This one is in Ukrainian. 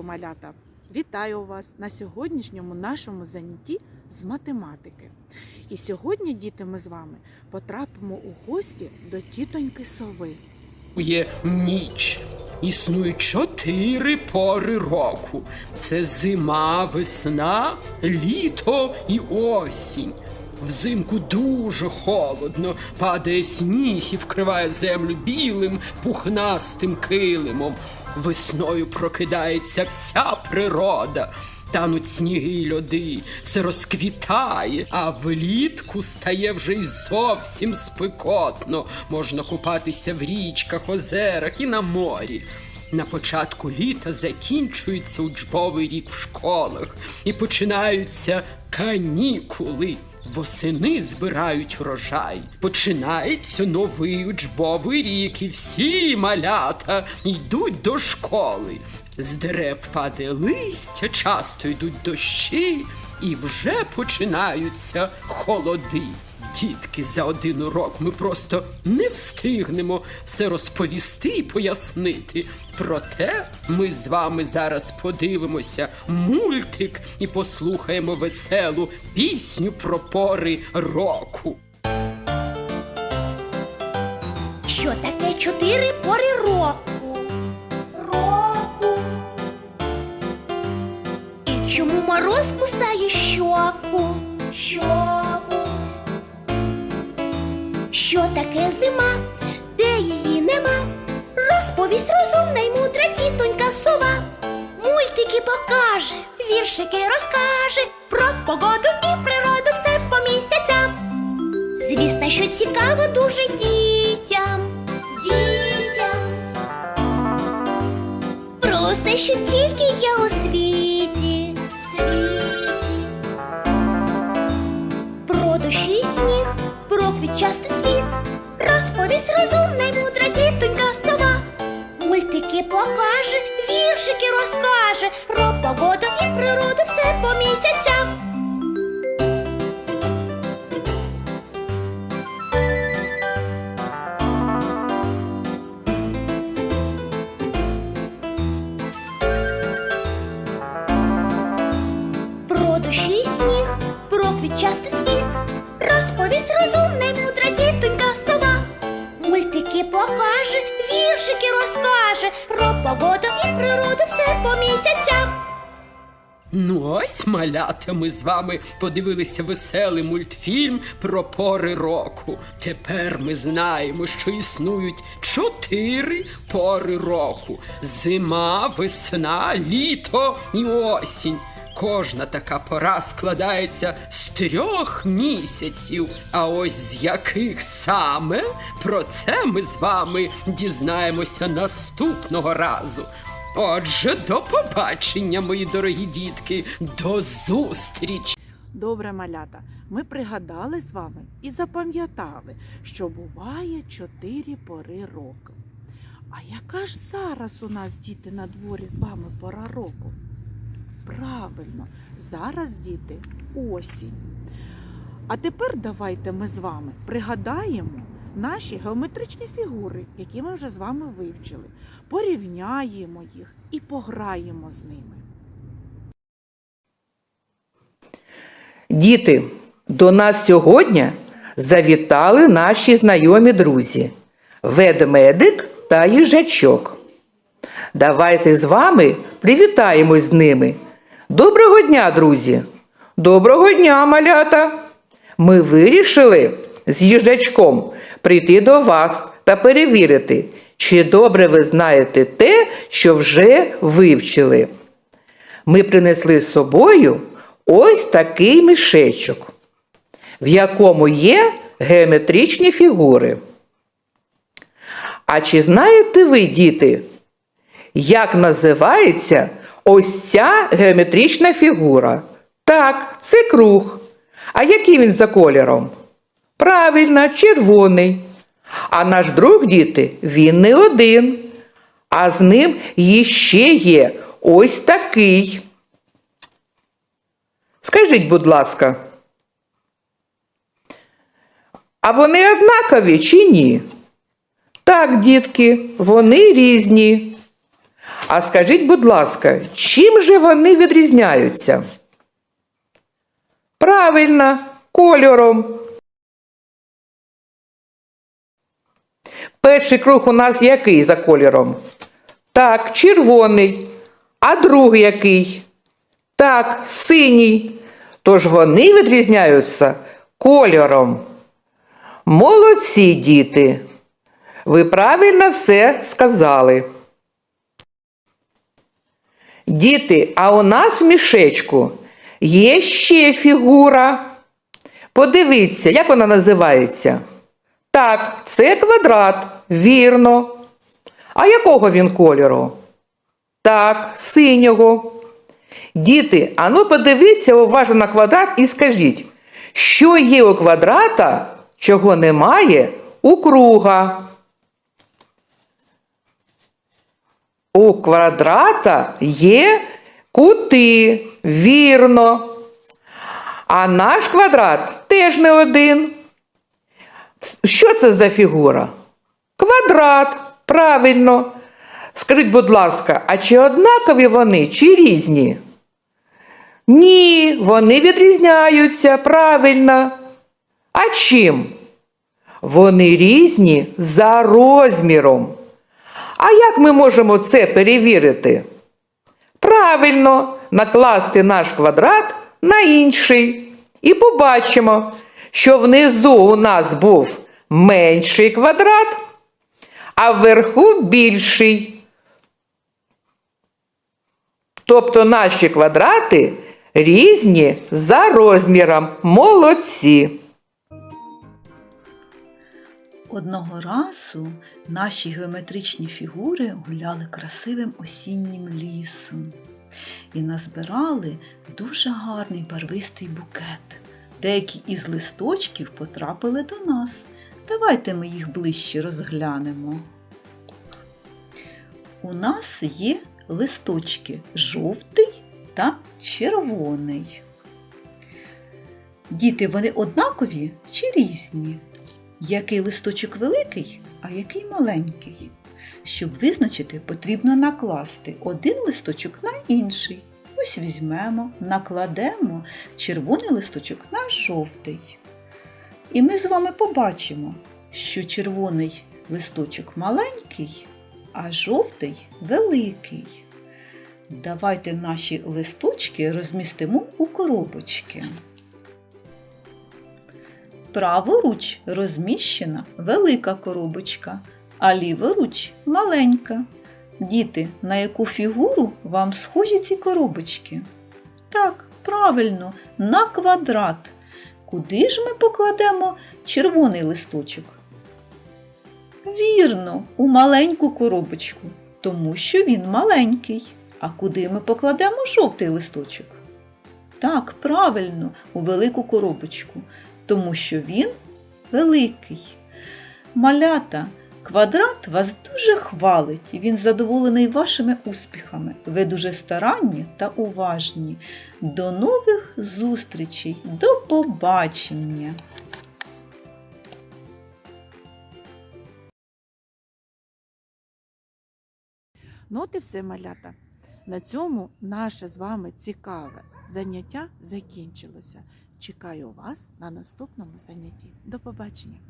Ранку, малята! Вітаю вас на сьогоднішньому нашому занятті з математики. І сьогодні, діти, ми з вами потрапимо у гості до тітоньки сови. Є ніч. Існують чотири пори року: це зима, весна, літо і осінь. Взимку дуже холодно, падає сніг і вкриває землю білим пухнастим килимом. Весною прокидається вся природа. Тануть сніги й льоди, все розквітає, а влітку стає вже й зовсім спекотно. Можна купатися в річках, озерах і на морі. На початку літа закінчується учбовий рік в школах і починаються канікули. Восени збирають урожай. Починається новий учбовий рік, і всі малята йдуть до школи. З дерев падає листя, часто йдуть дощі, і вже починаються холоди. Дітки, за один урок ми просто не встигнемо все розповісти і пояснити. Проте ми з вами зараз подивимося мультик і послухаємо веселу пісню про пори року. Що таке чотири пори чому мороз кусає щоку? Щоку. Що таке зима? Де її нема? Розповість розумна й мудра тітонька сова. Мультики покаже, віршики розкаже про погоду і природу все по місяцям. Звісно, що цікаво дуже дітям. Дітям. Про що тільки є про світ. Розповість розумна й мудра тітонька сова. Мультики покаже, віршики розкаже. Про погоду і природу все по місяцям. Про погоду і природу все по місяцям. Ну ось, малята, ми з вами подивилися веселий мультфільм про пори року. Тепер ми знаємо, що існують чотири пори року: зима, весна, літо і осінь. Кожна така пора складається з трьох місяців. А ось з яких саме про це ми з вами дізнаємося наступного разу. Отже, до побачення, мої дорогі дітки, до зустрічі! Добре, малята, ми пригадали з вами і запам'ятали, що буває чотири пори року. А яка ж зараз у нас, діти, на дворі з вами пора року? Правильно, зараз, діти, осінь. А тепер давайте ми з вами пригадаємо наші геометричні фігури, які ми вже з вами вивчили. Порівняємо їх і пограємо з ними. Діти, до нас сьогодні завітали наші знайомі друзі ведмедик та їжачок. Давайте з вами привітаємось з ними. Доброго дня, друзі! Доброго дня, малята! Ми вирішили з їжачком прийти до вас та перевірити, чи добре ви знаєте те, що вже вивчили. Ми принесли з собою ось такий мішечок, в якому є геометричні фігури. А чи знаєте ви, діти, як називається ось ця геометрична фігура? Так, це круг. А який він за кольором? Правильно, червоний. А наш друг, діти, він не один. А з ним іще є ось такий. Скажіть, будь ласка, а вони однакові чи ні? Так, дітки, вони різні. А скажіть, будь ласка, чим же вони відрізняються? Правильно, кольором. Перший круг у нас який за кольором? Так, червоний. А другий який? Так, синій. Тож вони відрізняються кольором. Молодці, діти. Ви правильно все сказали. Діти, а у нас в мішечку є ще фігура. Подивіться, як вона називається. Так, це квадрат, вірно. А якого він кольору? Так, синього. Діти, а ну подивіться уважно на квадрат і скажіть, що є у квадрата, чого немає у круга. У квадрата є кути, вірно. А наш квадрат теж не один. Що це за фігура? Квадрат, правильно. Скажіть, будь ласка, а чи однакові вони, чи різні? Ні, вони відрізняються, правильно. А чим? Вони різні за розміром. А як ми можемо це перевірити? Правильно, накласти наш квадрат на інший. І побачимо, що внизу у нас був менший квадрат, а вверху більший. Тобто наші квадрати різні за розміром. Молодці. Одного разу наші геометричні фігури гуляли красивим осіннім лісом і назбирали дуже гарний барвистий букет. Деякі із листочків потрапили до нас. Давайте ми їх ближче розглянемо. У нас є листочки жовтий та червоний. Діти, вони однакові чи різні? Який листочок великий, а який маленький. Щоб визначити, потрібно накласти один листочок на інший. Ось візьмемо, накладемо червоний листочок на жовтий. І ми з вами побачимо, що червоний листочок маленький, а жовтий великий. Давайте наші листочки розмістимо у коробочки. Праворуч розміщена велика коробочка, а ліворуч маленька. Діти, на яку фігуру вам схожі ці коробочки? Так, правильно, на квадрат. Куди ж ми покладемо червоний листочок? Вірно, у маленьку коробочку, тому що він маленький. А куди ми покладемо жовтий листочок? Так, правильно, у велику коробочку, тому що він великий. Малята, квадрат вас дуже хвалить, він задоволений вашими успіхами. Ви дуже старанні та уважні. До нових зустрічей, до побачення! Ну от і все, малята. На цьому наше з вами цікаве заняття закінчилося. Чекаю вас на наступному занятті. До побачення!